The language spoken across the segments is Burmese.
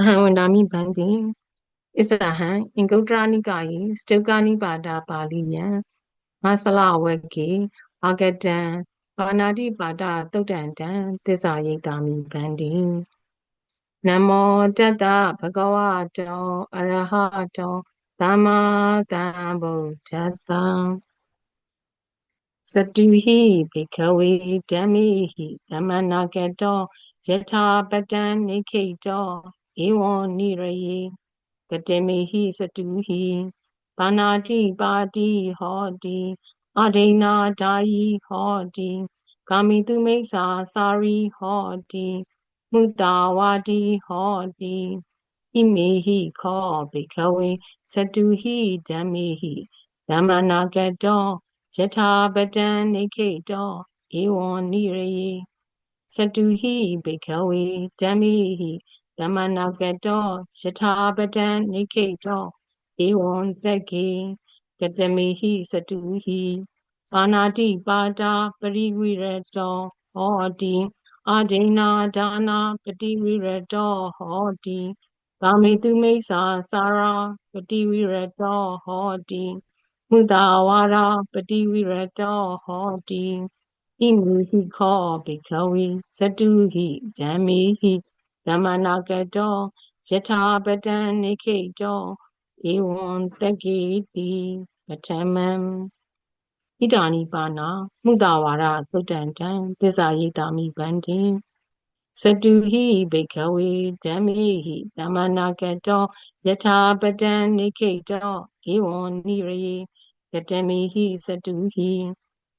အဟံဝန္တာမိဗန္တိအစ္စဟံအင်္ဂုတ္တရနိကာယေစတုကနိပါဒပါဠိယံမဆလဝေကေအာဂတံဘာနာတိပါဒသုတ်တံတံသစ္စာယိတာမိဗန္တိနမောတတ္တဘဂဝတောအရဟတောသမ္မာသမ္ဗုဒ္ဓတ္တစတုဟိဘေခဝေဓမ္မိဟိသမနာကတောယထာပတံနိခိတော ဧဝံနိရယေကတေမေဟိစတုဟိဘာနာတိပါတိဟောတိအဒိနာဓာယီဟောတိကာမိတုမိစ္ဆာစာရီဟောတိမုတာဝါတိဟောတိဣမေဟိခောဘေခဝေစတုဟိဓမ္မေဟိဓမ္မနာကတောယထာပတံနိခိတောဧဝံနိရယေစတုဟိဘေခဝေဓမ္မေဟိ ဓမ္မနာကတောယထာပတံနိခိတောဧဝံတက္ကေကတမေဟိစတုဟိပါဏာတိပါတာပရိဝိရတောဟောတိအာဒိနာဒါနာပတိဝိရတောဟောတိကာမေတုမိစ္ဆာစာရာပတိဝိရတောဟောတိမုတာဝါရာပတိဝိရတောဟောတိဣမုဟိခောဘိခဝေသတုဟိဓမ္မေဟိ ဓမ္မနာကတောယထာပတံနိခိတောဧဝံတက္ကေတိပထမံဣဒာနိပါဏမုတာဝါရသုတ္တံတံပစ္စာယိတာမိဗန္တိစတုဟိဘိခဝေဓမ္မေဟိဓမ္မနာကတောယထာပတံနိခိတောဧဝံနိရယေကတမေဟိစတုဟိ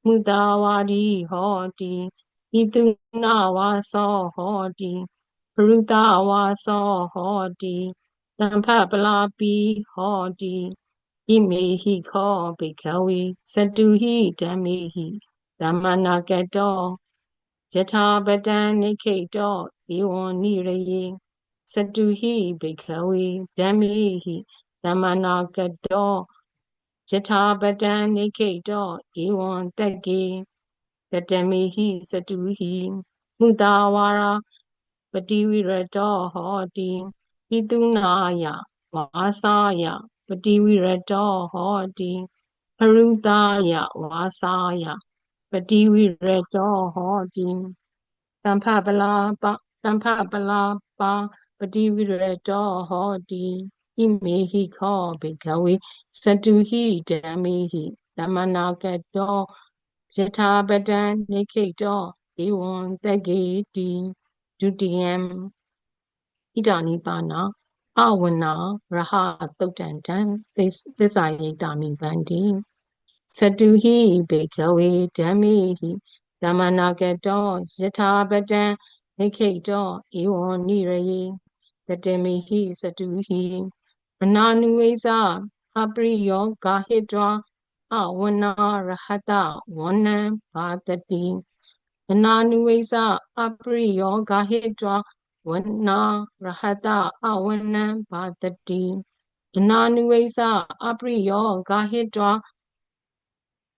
မုတာဝါဒီဟောတိဣတုနာဝါသောဟောတိပ ရုတဝါသောဟောတိတံဖပလာပိဟောတိဣမေဟိခောဘိခဝေစတုဟိဓမ္မေဟိဓမ္မနာကတောယထာပတံနိခိတောဧဝံနိရယေစတုဟိဘိခဝေဓမ္မေဟိဓမ္မနာကတောယထာပတံနိခိတောဧဝံတက္ကေကတမေဟိစတုဟိမုတာဝါရာ ပတိဝိရတောဟောတိဣတုနာယဝါစာယပတိဝိရတောဟောတိပရုတာယဝါစာယပတိဝိရတောဟောတိတမ္ဖပလာပတမ္ဖပလာပါပတိဝိရတောဟောတိဣမေဟိခောဘေကဝေစတုဟိဓမ္မေဟိဓမ္မနာကတောယထာပတံနိခိတောဧဝံတက္ကေတိ ဒုတိယံဣဒာနိပါဏအဝနာရဟသုတ်တံတံသစ္စာယိတာမိဗန္တိစတုဟိဘေကဝေဓမ္မေဟိဓမ္မနာကတောယထာပတံနိခိတောဧဝံနိရယေတတေမိဟိစတုဟိအနာနုဝိဇအပရိယောဂာဟိတဝအဝနာရဟတဝနံဘာတတိ အနာနုဝိဇအပရိယောဂာဟိတဝနာရဟတအဝနံဘာတတိအနာနုဝိဇအပရိယောဂာဟိတ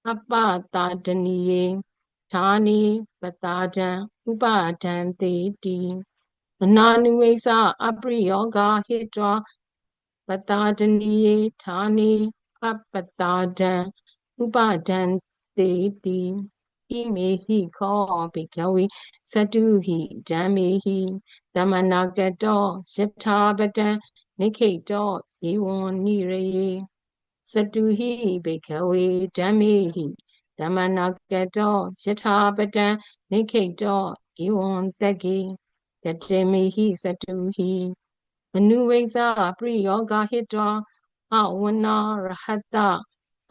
အပတာတနိယေဌာနိပတာဒံဥပါဒံတေတိအနာနုဝိဇအပရိယောဂာဟိတပတာဒနိယေဌာနိအပတာဒံဥပါဒံတေတိ ဣမေဟိခောပိကဝေသတုဟိဓမ္မေဟိဓမ္မနာကတောယထာပတံနိခိတောဧဝံနိရယေသတုဟိပိကဝေဓမ္မေဟိဓမ္မနာကတောယထာပတံနိခိတောဧဝံတက္ကေတတေမေဟိသတုဟိအနုဝိဇ္ဇပရိယောဂဟိတောအဝနာရဟတ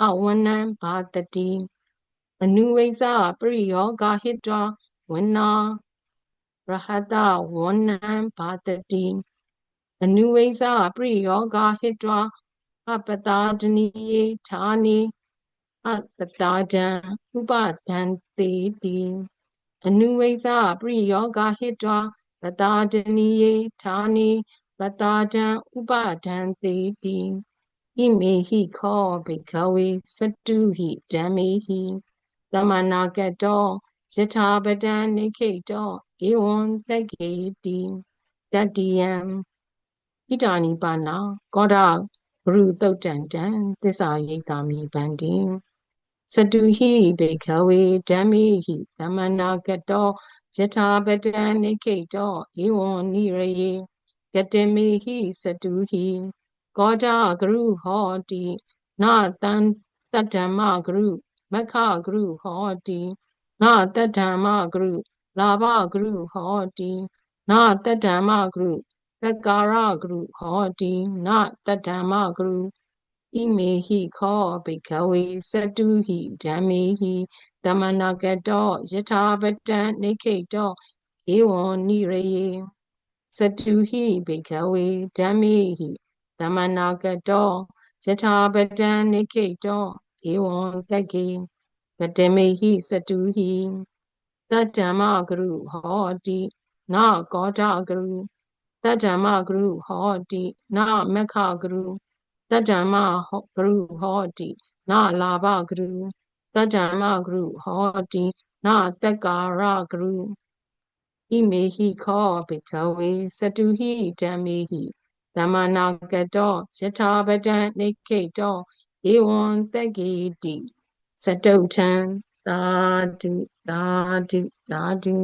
အဝနံဘာတတိ အနုဝိဇ္ဇပရိယောဂဟိတောဝနာရဟတဝနံဘာတတိအနုဝိဇ္ဇပရိယောဂဟိတောအပတာဒနိယေဌာနိအပတာဒံဥပဒံတေတိအနုဝိဇ္ဇပရိယောဂဟိတောပတာဒနိယေဌာနိပတာဒံဥပဒံတေတိဣမေဟိခောဘိကဝေစတုဟိဓမ္မေဟိ သမနာကတောယထာပဒံနိခိတောဧဝံတက္ကေတိတတိယံဣတာနိပါဏကောဒဂရုတုတ်တံတံသစ္စာရိတ်တာမိဗန္တိစတုဟိဘေခဝေဓမ္မိဟိသမ္မနာကတောယထာပတံနိခိတောဧဝံနိရယေကတေမေဟိစတုဟိကောဒဂရုဟောတိနာတံတတ္တမဂရု မခဂရုဟောတိနာတတ္တမဂရုလာဘဂရုဟောတိနာတတ္တမဂရုသက္ကာရဂရုဟောတိနာတတ္တမဂရုဣမေဟိခောဘိကဝေစတုဟိဓမ္မေဟိတမနာကတောယထာပတံနိခိတောဧဝံနိရယေစတုဟိဘိကဝေဓမ္မေဟိတမနာကတောယထာပတံနိခိတောဧ ဝံတက္ကေကတမေဟိစတုဟိတတ္တမဂရုဟောတိနာကောဒဂရုတတ္တမဂရုဟောတိနာမက္ခဂရုတတ္တမဂရုဟောတိနာလာဘဂရုတတ္တမဂရုဟောတိနာတက္ကာရဂရုဣမေဟိခောဘိကဝေစတုဟိဓမ္မေဟိသမ္မာနာကတောယထာပတံနိခိတော ဧဝံတက္ကေတိစတုထံသာဓုသာဓုသာဓု